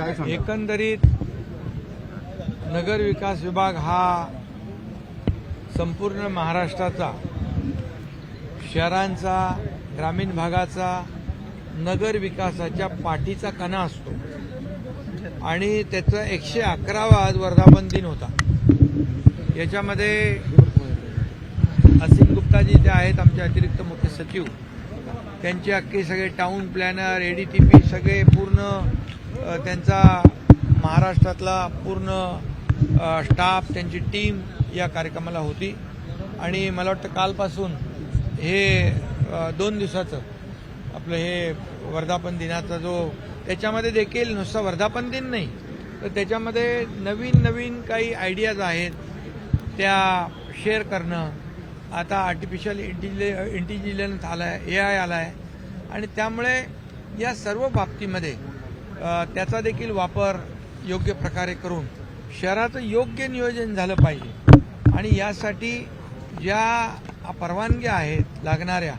एकंदरीत नगर विकास विभाग हा संपूर्ण महाराष्ट्राचा शहरांचा ग्रामीण भागाचा नगर विकासाच्या पाठीचा कणा असतो. आणि त्याचा एकशे अकरावा आज वर्धापन दिन होता. याच्यामध्ये असीम गुप्ताजी जे आहेत आमचे अतिरिक्त मुख्य सचिव त्यांचे अख्खे सगळे टाऊन प्लॅनर एडीटीपी सगळे पूर्ण त्यांचा महाराष्ट्रातला पूर्ण स्टाफ त्यांची टीम या कार्यक्रमाला होती. आणि मला वाटतं कालपासून हे दोन दिवसाचं आपलं हे वर्धापन दिनाचा जो त्याच्यामध्ये देखील नुसता वर्धापन दिन नाही तर त्याच्यामध्ये नवीन नवीन काही आयडियाज आहेत त्या शेअर करणं. आता आर्टिफिशियल इंटेलिजे इंटेलिजन्स आला आहे ए आय आला आहे आणि त्यामुळे या सर्व बाबतीमध्ये त्याचा देखील वापर योग्य प्रकारे करून शहराचं योग्य नियोजन झालं पाहिजे. आणि यासाठी ज्या परवानग्या आहेत लागणाऱ्या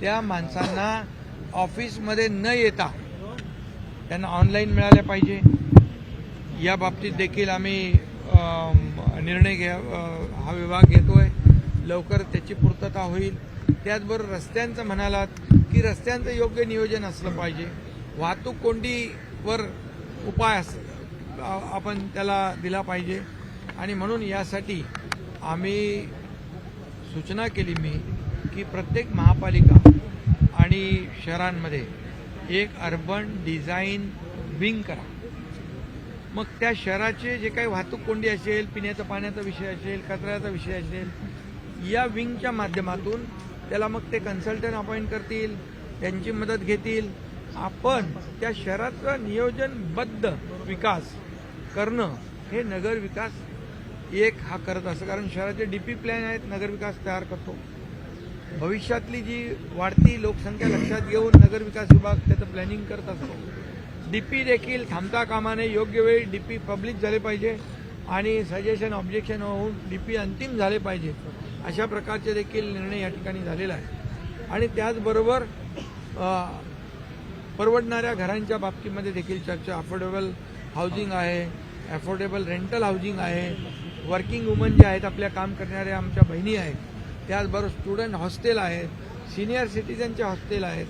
त्या माणसांना ऑफिसमध्ये न येता त्यांना ऑनलाईन मिळाल्या पाहिजे. या बाबतीत देखील आम्ही निर्णय घ्या हा विभाग घेतोय. लवकर त्याची पूर्तता होईल. त्याचबरोबर रस्त्यांचं म्हणालात की रस्त्यांचं योग्य नियोजन असलं पाहिजे. वाहतूक कोंडी कोंडीवर उपाय आपण त्याला दिला पाहिजे. आणि म्हणून यासाठी आम्ही सूचना केली मी की प्रत्येक महापालिका आणि शहरांमध्ये एक अर्बन डिझाईन विंग करा. मग त्या शहराचे जे काही वाहतूक कोंडी असेल पिण्याचा पाण्याचा विषय असेल कचऱ्याचा विषय असेल या विंगच्या माध्यमातून त्याला मग ते कन्सल्टंट अपॉइंट करतील त्यांची मदत घेतील. आपण त्या शहराचा नियोजनबद्ध विकास करणं हे नगर विकास एक हा करत असतं कारण शहराचे डीपी प्लॅन आहेत नगर विकास तयार करतो. भविष्यातली जी वाढती लोकसंख्या लक्षात घेऊन नगर विकास विभाग त्याचं प्लॅनिंग करत असतो. डीपी देखील थांबता कामाने योग्य वेळी डीपी पब्लिक झाले पाहिजे आणि सजेशन ऑब्जेक्शन होऊन डीपी अंतिम झाले पाहिजे अशा प्रकारचे देखील निर्णय या ठिकाणी झालेला आहे. आणि त्याचबरोबर परवडणाऱ्या घरांच्या बाबतीमध्ये देखील चर्चा. अफोर्डेबल हाऊसिंग आहे अफोर्डेबल रेंटल हाऊसिंग आहे. वर्किंग वुमन जे आहेत आपल्या काम करणाऱ्या आमच्या बहिणी आहेत त्याचबरोबर स्टुडंट हॉस्टेल आहेत सिनियर सिटीजनचे हॉस्टेल आहेत.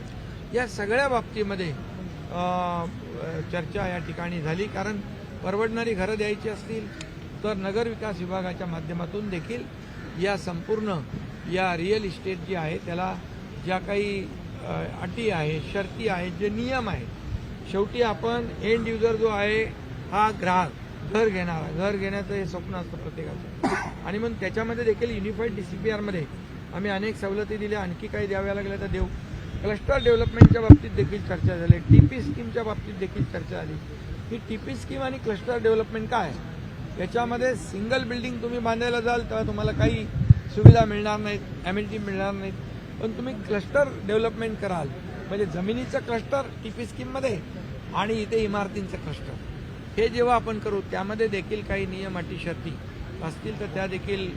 या सगळ्या बाबतीमध्ये चर्चा या ठिकाणी झाली. कारण परवडणारी घरं द्यायची असतील तर नगर विकास विभागाच्या माध्यमातून देखील या संपूर्ण या रिअल इस्टेट जी आहे त्याला ज्या काही अटी आहे शर्ती आहेत जे नियम आहेत. शेवटी आपण एंड युजर जो आहे हा ग्राहक घर घेणारा घर घेण्याचं हे स्वप्न असतं प्रत्येकाचं. आणि मग त्याच्यामध्ये देखील युनिफाईड डी सी पी आरमध्ये आम्ही अनेक सवलती दिल्या. आणखी काही द्याव्या लागल्या तर देऊ. क्लस्टर डेव्हलपमेंटच्या बाबतीत देखील चर्चा झाली. टीपी स्कीमच्या बाबतीत देखील चर्चा झाली. ही टीपी स्कीम आणि क्लस्टर डेव्हलपमेंट काय? आहे याच्यामध्ये सिंगल बिल्डिंग तुम्ही बांधायला जाल तेव्हा तुम्हाला काही सुविधा मिळणार नाहीत ॲम्युनिटी मिळणार नाहीत. पण तुम्ही क्लस्टर डेव्हलपमेंट कराल. म्हणजे जमिनीचं क्लस्टर टीपी स्कीममध्ये आणि इथे इमारतींचं क्लस्टर हे जेव्हा आपण करू त्यामध्ये देखील काही नियम अटी शर्ती असतील तर त्या देखील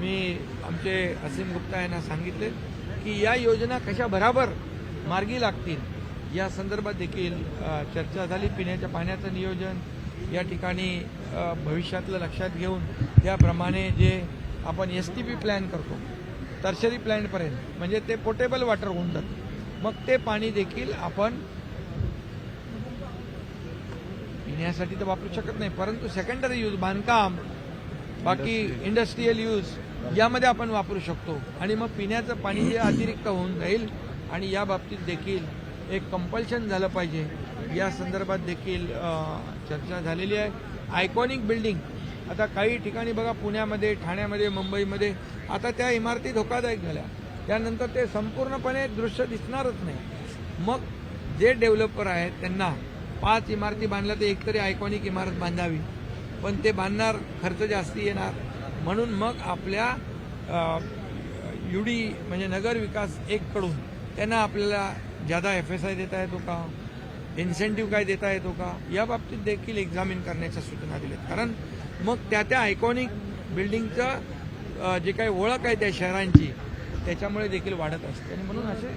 मी आमचे असीम गुप्ता यांना सांगितले की या योजना कशा बराबर मार्गी लागतील या संदर्भात देखील चर्चा झाली. पिण्याच्या पाण्याचं नियोजन या ठिकाणी भविष्यातलं लक्षात घेऊन त्याप्रमाणे जे आपण एस टी पी प्लॅन करतो टर्शरी प्लॅनपर्यंत म्हणजे ते पोर्टेबल वॉटर होऊन जातं. मग ते पाणी देखील आपण पिण्यासाठी तर वापरू शकत नाही परंतु सेकंडरी यूज बांधकाम बाकी इंडस्ट्रीयल यूज यामध्ये आपण वापरू शकतो. आणि मग पिण्याचं पाणी जे अतिरिक्त होऊन जाईल. आणि या बाबतीत देखील एक कंपल्शन झालं पाहिजे. या संदर्भात देखील चर्चा झालेली आहे. आयकॉनिक बिल्डिंग आता काही ठिकाणी बघा पुण्यामध्ये ठाण्यामध्ये मुंबईमध्ये आता त्या इमारती धोकादायक झाल्या. त्यानंतर ते संपूर्णपणे दृश्य दिसणारच नाही. मग जे डेव्हलपर आहेत त्यांना पाच इमारती बांधल्या तर एकतरी आयकॉनिक इमारत बांधावी. पण ते बांधणार खर्च जास्ती येणार. म्हणून मग आपल्या युडी म्हणजे नगर विकास एककडून त्यांना आपल्याला ज्यादा एफ एस आय देता येतो का? इन्सेंटिव्ह काय देता येतो का? या बाबतीत देखील एक्झामिन करण्याच्या सूचना दिल्यात. कारण मग त्या त्या आयकॉनिक बिल्डिंगचं जे काही ओळख आहे त्या शहरांची त्याच्यामुळे देखील वाढत असते. आणि म्हणून असे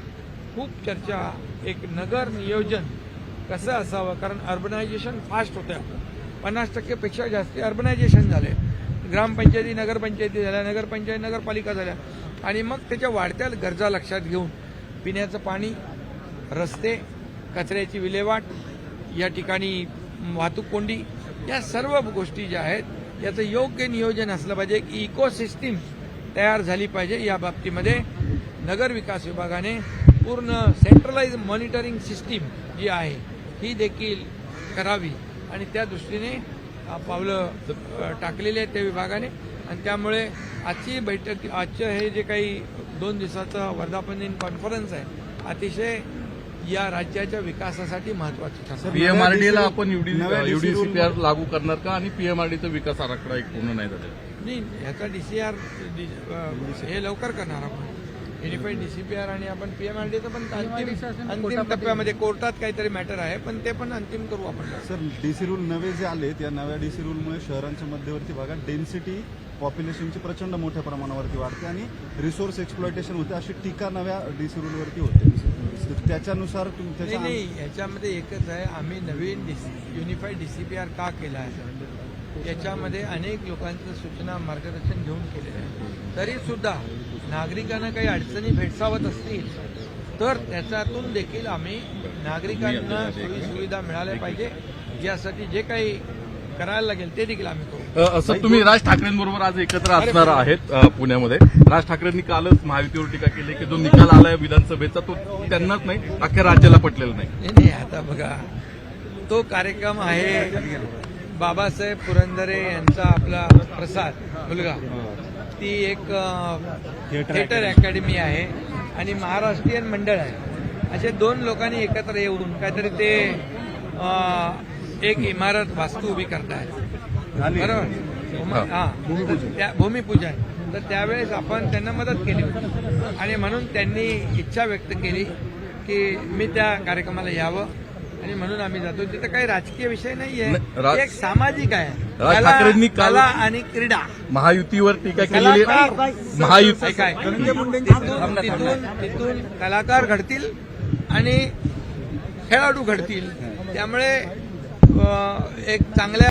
खूप चर्चा एक नगर नियोजन कसं असावं? कारण अर्बनायझेशन फास्ट होतं पन्नास टक्केपेक्षा जास्त अर्बनायझेशन झाले ग्रामपंचायती नगरपंचायती झाल्या नगरपंचायत नगरपालिका झाल्या. आणि मग त्याच्या वाढत्या गरजा लक्षात घेऊन पिण्याचं पाणी रस्ते कचऱ्याची विल्हेवाट या ठिकाणी वाहतूक कोंडी या सर्व गोष्टी ज्या आहेत याचं योग्य नियोजन असलं पाहिजे. एक इकोसिस्टीम तयार झाली पाहिजे या बाबतीमध्ये. नगर विकास विभागाने पूर्ण सेंट्रलाइज मॉनिटरिंग सिस्टीम जी आहे ही देखील करावी. आणि त्या दृष्टीने पावलं टाकलेली आहेत त्या विभागाने. आणि त्यामुळे आजची बैठक आजचं हे जे काही दोन दिवसाचं वर्धापन दिन कॉन्फरन्स आहे अतिशय या राज्याच्या विकासासाठी महत्वाचं पीएमआरडीला आपण युडीसीपीआर लागू करणार का आणि पीएमआरडीचा विकास आराखडा एक पूर्ण नाही झालेला नाही ह्याचा डीसीआर हे लवकर करणार आपण. युनिफाईड डीसीपीआर आणि आपण पीएमआरडीचं पण अंतिम अंतिम टप्प्यामध्ये कोर्टात काहीतरी मॅटर आहे पण ते पण अंतिम करू आपण. सर डीसी रूल नवे जे आलेत या नव्या डीसी रूलमुळे शहरांच्या मध्यवर्ती भागात डेन्सिटी पॉप्युलेशनची प्रचंड मोठ्या प्रमाणावरती वाढते आणि रिसोर्स एक्सप्लॉयटेशन होते अशी टीका नव्या डीसी रूलवरती होते. तर त्याच्यानुसार नाही याच्यामध्ये एकच आहे आम्ही नवीन युनिफाईड डीसीपीआर का केला आहे? याच्यामध्ये अनेक लोकांचं सूचना मार्गदर्शन घेऊन केलेलं आहे. तरी सुद्धा नागरिकांना काही अडचणी भेडसावत असतील तर त्याच्यातून देखील आम्ही नागरिकांना सोयी सुविधा मिळाल्या पाहिजे. यासाठी जे काही करायला लागेल ते देखील आम्ही करू. असं तुम्ही राज ठाकरेंबरोबर आज एकत्र असणार आहेत पुण्यामध्ये. राज ठाकरेंनी कालच महायुतीवर टीका केली की जो निकाल आलाय विधानसभेचा तो त्यांनाच नाही अख्ख्या राज्याला पटलेला नाही. नाही आता बघा. तो कार्यक्रम आहे बाबासाहेब पुरंदरे यांचा आपला प्रसाद मुलगा. ती एक थिएटर अकॅडमी आहे आणि महाराष्ट्रीयन मंडळ आहे. असे दोन लोकांनी एकत्र येऊन काहीतरी ते एक इमारत वास्तू उभी करतायत. बरोबर. हा. भूमिपूजन. तर त्यावेळेस आपण त्यांना मदत केली होती. आणि म्हणून त्यांनी इच्छा व्यक्त केली की मी त्या कार्यक्रमाला यावं. आणि म्हणून आम्ही जातो. तिथं काही राजकीय विषय नाहीये. एक सामाजिक आहे. कला- काल- कला आणि क्रीडा. महायुतीवर टीका केलेली कलाकार महायुती ऐका. तिथून तिथून कलाकार घडतील आणि खेळाडू घडतील. त्यामुळे एक चांगल्या